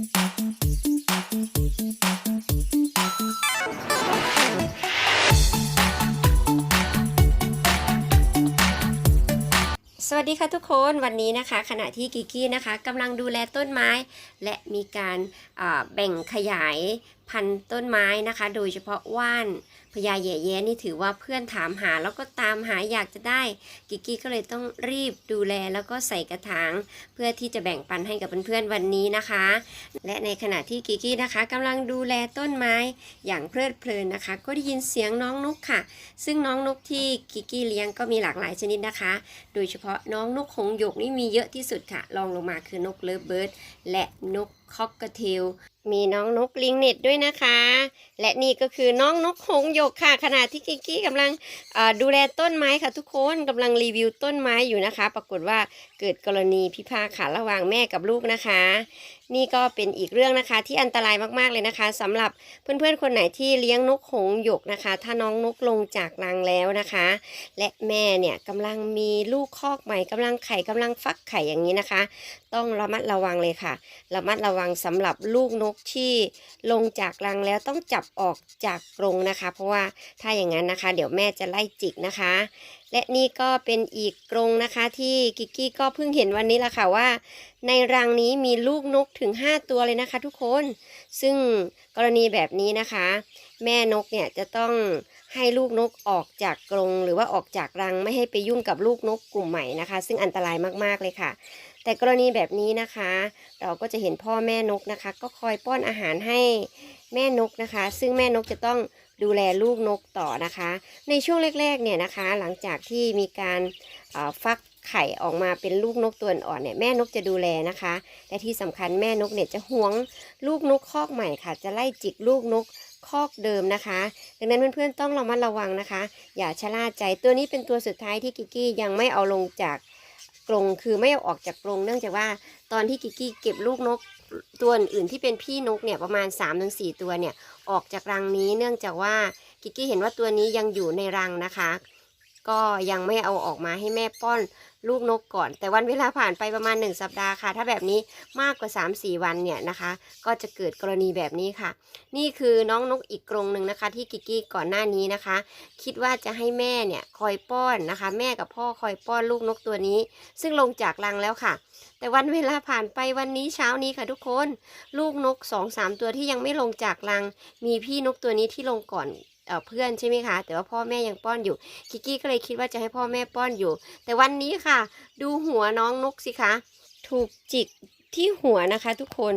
สวัสดีค่ะทุกคนวันนี้นะคะ ขณะที่กิกกี้นะคะกำลังดูแลต้นไม้ และมีการาแบ่งขยายพันธุ์ต้นไม้นะคะ โดยเฉพาะว่าน พญาแย่แย้นี่ถือว่าเพื่อนถามหาแล้วก็ตามหาอยากจะได้ กิกกี้ก็เลยต้องรีบดูแลแล้วก็ใส่กระถาง เพื่อที่จะแบ่งปันให้กับเพื่อนๆวันนี้นะคะ และในขณะที่กิกกี้นะคะกำลังดูแลต้นไม้อย่างเพลิดเพลินนะคะ ก็ได้ยินเสียงน้องนกค่ะ ซึ่งน้องนกที่กิกกี้เลี้ยงก็มีหลากหลายชนิดนะคะ โดยเฉพาะน้องนกหงหยกนี่มีเยอะที่สุดค่ะรองลงมาคือนกเลิฟเบิร์ดและนก คอกกระเทลมีน้องนกลิงเน็ตด้วยนะคะ และนี่ก็คือน้องนกหงหยกค่ะ ขณะที่กิกกี้กำลังดูแลต้นไม้ค่ะทุกคนกำลังรีวิวต้นไม้อยู่นะคะ ปรากฏว่าเกิดกรณีพิพาทค่ะระหว่างแม่กับลูกนะคะ นี่ก็เป็นอีกเรื่องนะคะที่อันตรายมากๆเลยนะคะสำหรับเพื่อนๆคนไหนที่เลี้ยงนกหงหยกนะคะ ถ้าน้องนกลงจากรังแล้วนะคะ และแม่เนี่ยกำลังมีลูกคอกใหม่กำลังไข่กำลังฟักไข่อย่างนี้นะคะ ต้องระมัดระวังเลยค่ะ ระมัดระวังสำหรับลูกนกที่ลงจากรังแล้วต้องจับออกจากกรงนะคะ เพราะว่าถ้าอย่างนั้นนะคะ เดี๋ยวแม่จะไล่จิกนะคะ และนี่ก็เป็นอีกกรงนะคะที่กิกกี้ก็เพิ่งเห็นวันนี้ละค่ะว่า ในรังนี้มีลูกนกถึง 5 ตัวเลยนะคะ ทุกคน ซึ่งกรณีแบบนี้นะคะ แม่นกเนี่ยจะต้อง ให้ลูกนกออกจากกรงหรือว่าออกจากรังไม่ให้ไปยุ่งกับลูกนกกลุ่มใหม่นะคะ ซึ่งอันตรายมากๆเลยค่ะ แต่กรณีแบบนี้นะคะ เราก็จะเห็นพ่อแม่นกนะคะ ก็คอยป้อนอาหารให้แม่นกนะคะ ซึ่งแม่นกจะต้องดูแลลูกนกต่อนะคะ ในช่วงแรกๆเนี่ยนะคะ หลังจากที่มีการฟัก ไข่ออกมาเป็นลูกนกตัวอ่อนเนี่ยแม่นกจะดูแลนะคะ และที่สำคัญแม่นกเนี่ยจะหวงลูกนกคอกใหม่ค่ะ จะไล่จิกลูกนกคอกเดิมนะคะ ดังนั้นเพื่อนๆต้องระมัดระวังนะคะ อย่าชะล่าใจตัวนี้เป็นตัวสุดท้ายที่กิกกี้ยังไม่เอาลงจากกรงคือไม่เอาออกจากกรงเนื่องจากว่าตอนที่กิกกี้เก็บลูกนกตัวอื่นที่เป็นพี่นกเนี่ยประมาณ 3-4 ตัวเนี่ยออกจากรังนี้เนื่องจากว่ากิกกี้เห็นว่าตัวนี้ยังอยู่ในรังนะคะ ก็ยังไม่เอาออกมาให้แม่ป้อนลูกนกก่อน แต่วันเวลาผ่านไปประมาณ 1 สัปดาห์ค่ะ ถ้าแบบนี้มากกว่า 3-4 วันเนี่ยนะคะ ก็จะเกิดกรณีแบบนี้ค่ะ นี่คือน้องนกอีกกรงหนึ่งนะคะ ที่กิกกี้ก่อนหน้านี้นะคะ คิดว่าจะให้แม่เนี่ยคอยป้อนนะคะ แม่กับพ่อคอยป้อนลูกนกตัวนี้ ซึ่งลงจากรังแล้วค่ะ แต่วันเวลาผ่านไปวันนี้เช้านี้ค่ะทุกคน ลูกนกสองสามตัวที่ยังไม่ลงจากรัง มีพี่นกตัวนี้ที่ลงก่อน เอ่อเพื่อนใช่ไหมคะ แต่ว่าพ่อแม่ยังป้อนอยู่กิกกี้ก็เลยคิดว่าจะให้พ่อแม่ป้อนอยู่ แต่วันนี้ค่ะ ดูหัวน้องนกสิคะ ถูกจิกที่หัวนะคะทุกคน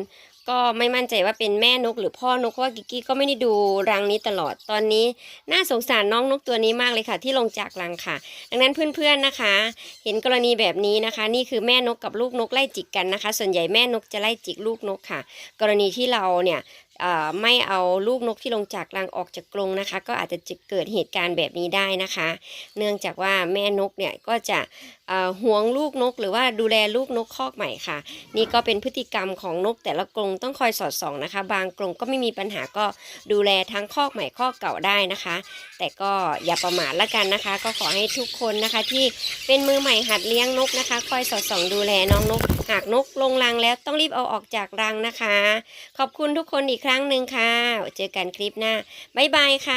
ก็ไม่มั่นใจว่าเป็นแม่นกหรือพ่อนกเพราะว่ากิกกี้ก็ไม่ได้ดูรังนี้ตลอดตอนนี้ น่าสงสารน้องนกตัวนี้มากเลยค่ะ ที่ลงจากรังค่ะ ดังนั้นเพื่อนๆนะคะ เห็นกรณีแบบนี้นะคะ นี่คือแม่นกกับลูกนกไล่จิกกันนะคะ ส่วนใหญ่แม่นกจะไล่จิกลูกนกค่ะ กรณีที่เราเนี่ยไม่เอาลูกนกที่ลงจากรังออกจากกรงนะคะ ก็อาจจะเกิดเหตุการณ์แบบนี้ได้นะคะ เนื่องจากว่าแม่นกเนี่ยก็จะเอ่วงลูกนก หรือว่าดูแลลูกนกคอกใหม่ค่ะ นี่ก็เป็นพฤติกรรมของนกแต่ละกรงต้องคอยสอดส่องนะคะ บางกรงก็ไม่มีปัญหาก็ดูแลทั้งคอกใหม่คอกเก่าได้นะคะ แต่ก็อย่าประมาทละกันนะคะ ก็ขอให้ทุกคนนะคะที่เป็นมือใหม่หัดเลี้ยงนกนะคะ คอยสอดส่องดูแลน้องนกหากนกลงรังแล้วต้องรีบเอาออกจากรังนะคะ ขอบคุณทุกคนอีกครั้งหนึ่งค่ะ เจอกันคลิปหน้า บ๊ายบายค่ะ